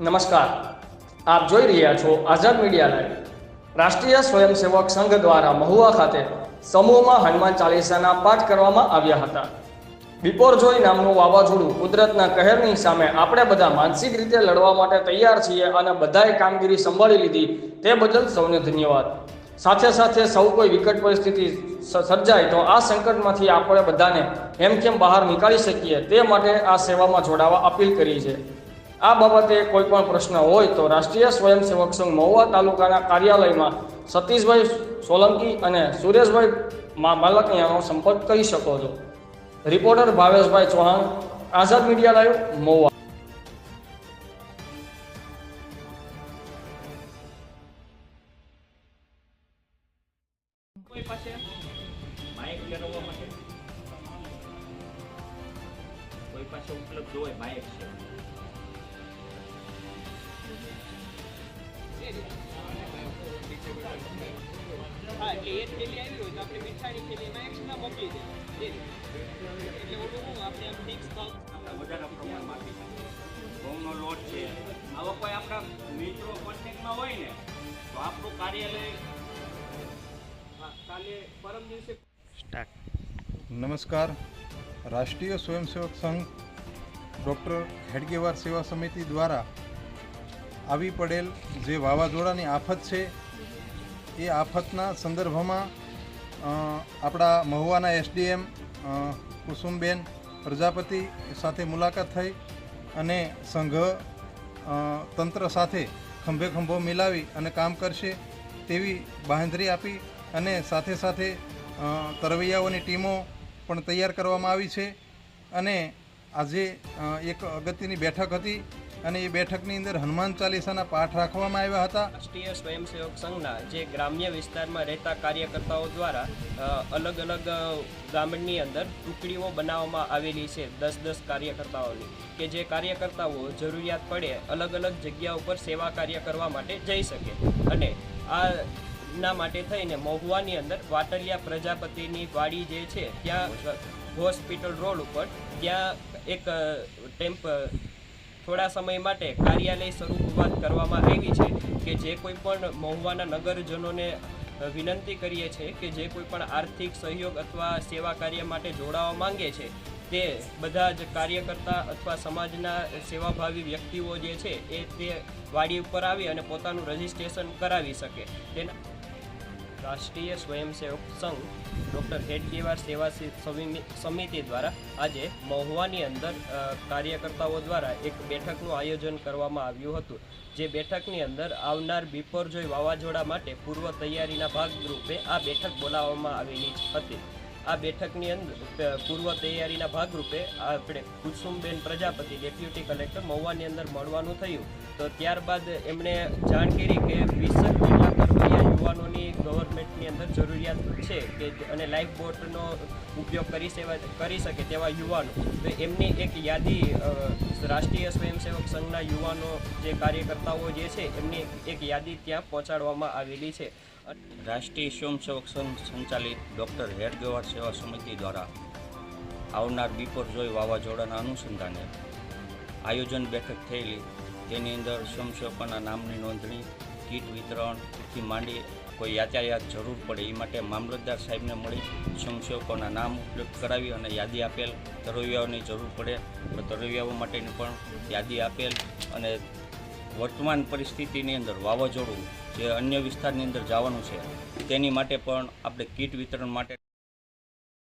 નમસ્કાર. આપ જોઈ રહ્યા છો આઝાદ મીડિયા લાઈવ. રાષ્ટ્રીય સ્વયંસેવક સંઘ દ્વારા મહુવા ખાતે સમૂહમાં હનુમાન ચાલીસાના પાઠ કરવામાં આવ્યા હતા. બિપોરજોય નામનું વાવાઝોડું કુદરતના કહેરની સામે આપણે બધા માનસિક રીતે લડવા માટે તૈયાર છીએ અને બધાએ કામગીરી સંભાળી લીધી તે બદલ સૌને ધન્યવાદ. સાથે સાથે સૌ કોઈ વિકટ પરિસ્થિતિ સર્જાય તો આ સંકટમાંથી આપણે બધાને એમ કેમ બહાર નીકાળી શકીએ તે માટે આ સેવામાં જોડાવા અપીલ કરી છે. આ બાબતે કોઈ પણ પ્રશ્ન હોય તો રાષ્ટ્રીય સ્વયંસેવક સંઘ મહુવા તાલુકાના કાર્યાલયમાં સતીશભાઈ સોલંકી અને સુરેશભાઈ માલકિયાનો સંપર્ક કરી શકો છો. Reporter Bhaveshbhai Chauhan Azad media live Mahuva. કોઈ પાસે? માઇક ફેરવવા માટે. કોઈ પાસે ઉપલબ્ધ હોય માઇક છે. એટલે એ થેલી આવી હોય તો આપણે મીઠાની થેલીમાં એક્સ્ટ્રા મોકલી દે એટલે ઓલું હું આપણે આમ ફિક્સ ભાવ આપણે વધારે પ્રમાણમાં આપી શકીએ ઘઉંનો લોટ છે. આવા કોઈ આપણા મિત્રો કોન્ટેક્ટમાં હોય ને તો આપણું કાર્યાલય હા, કાલે પરમ દિવસે નમસ્કાર. રાષ્ટ્રીય સ્વયંસેવક સંઘ ડૉક્ટર હેડગેવાર સેવા સમિતિ દ્વારા આવી પડેલ જે વાવાઝોડાની આફત છે એ આફતના સંદર્ભમાં આપણા મહુવાના એસડીએમ કુસુમબેન પ્રજાપતિ સાથે મુલાકાત થઈ અને સંઘ તંત્ર સાથે ખંભે ખંભો મિલાવી અને કામ કરશે તેવી બાંધરી આપી અને સાથે સાથે તરવૈયાઓની ટીમો પણ તૈયાર કરવામાં આવી છે. અને આજે એક અગત્યની બેઠક હતી અને એ બેઠકની અંદર હનુમાન ચાલીસાના પાઠ રાખવામાં આવ્યા હતા. રાષ્ટ્રીય સ્વયંસેવક સંઘના જે ગ્રામ્ય વિસ્તારમાં રહેતા કાર્યકર્તાઓ દ્વારા અલગ અલગ ગામની અંદર ટુકડીઓ બનાવવામાં આવેલી છે દસ દસ કાર્યકર્તાઓની, કે જે કાર્યકર્તાઓ જરૂરિયાત પડે અલગ અલગ જગ્યા ઉપર સેવા કાર્ય કરવા માટે જઈ શકે. અને આ ના માટે થઈને મહુવાની અંદર વાટલિયા પ્રજાપતિની વાડી જે છે, ત્યાં હોસ્પિટલ રોડ ઉપર, ત્યાં એક ટેમ્પ થોડા સમય માટે કાર્યાલય શરૂઆત કરવામાં આવી છે કે જે કોઈ પણ મહુવાના નગરજનોને વિનંતી કરીએ છીએ કે જે કોઈ પણ આર્થિક સહયોગ અથવા સેવા કાર્ય માટે જોડાવા માંગે છે, તે બધા જ કાર્યકર્તા અથવા સમાજના સેવાભાવી વ્યક્તિઓ જે છે એ તે વાડી ઉપર આવી અને પોતાનું રજિસ્ટ્રેશન કરાવી શકે. તેના રાષ્ટ્રીય સ્વયંસેવક સંઘ ડૉક્ટર હેડગેવાર સેવા સમિતિ દ્વારા આજે મહુવાની અંદર કાર્યકર્તાઓ દ્વારા એક બેઠકનું આયોજન કરવામાં આવ્યું હતું. જે બેઠકની અંદર આવનાર બિપોરજોય વાવાઝોડા માટે પૂર્વ તૈયારીના ભાગરૂપે આ બેઠક બોલાવવામાં આવેલી હતી. આ બેઠકની અંદર પૂર્વ તૈયારીના ભાગરૂપે આપણે કુસુમબેન પ્રજાપતિ, ડેપ્યુટી કલેક્ટર મહુવાની અંદર મળવાનું થયું. તો ત્યારબાદ એમણે જાણ કરી કે વીસ યુવાનોની ગવર્મેન્ટની અંદર જરૂરિયાત છે કે અને લાઈફ બોટનો ઉપયોગ કરી સેવા કરી શકે તેવા યુવાનો. તો એમની એક યાદી રાષ્ટ્રીય સ્વયંસેવક સંઘના યુવાનો જે કાર્યકર્તાઓ જે છે, એમની એક યાદી ત્યાં પહોંચાડવામાં આવેલી છે. રાષ્ટ્રીય સ્વયંસેવક સંઘ સંચાલિત ડૉક્ટર હેડગવાર સેવા સમિતિ દ્વારા આવનાર બિપોર જોઈ વાવાઝોડાના અનુસંધાને આયોજન બેઠક થયેલી. તેની અંદર સ્વયંસેવકોના નામની નોંધણી કીટ વિતરણથી માંડી કોઈ યાતાયાત જરૂર પડે, એ માટે મામલતદાર સાહેબને મળી સ્વયંસેવકોના નામ ઉપલબ્ધ કરાવી અને યાદી આપેલ તરવૈયાઓની જરૂર પડે. તો તરવૈયાઓ માટેની પણ યાદી આપેલ અને વર્તમાન પરિસ્થિતિની અંદર વાવાઝોડું જે અન્ય વિસ્તારની અંદર જવાનું છે, તેની માટે પણ આપણે કીટ વિતરણ માટે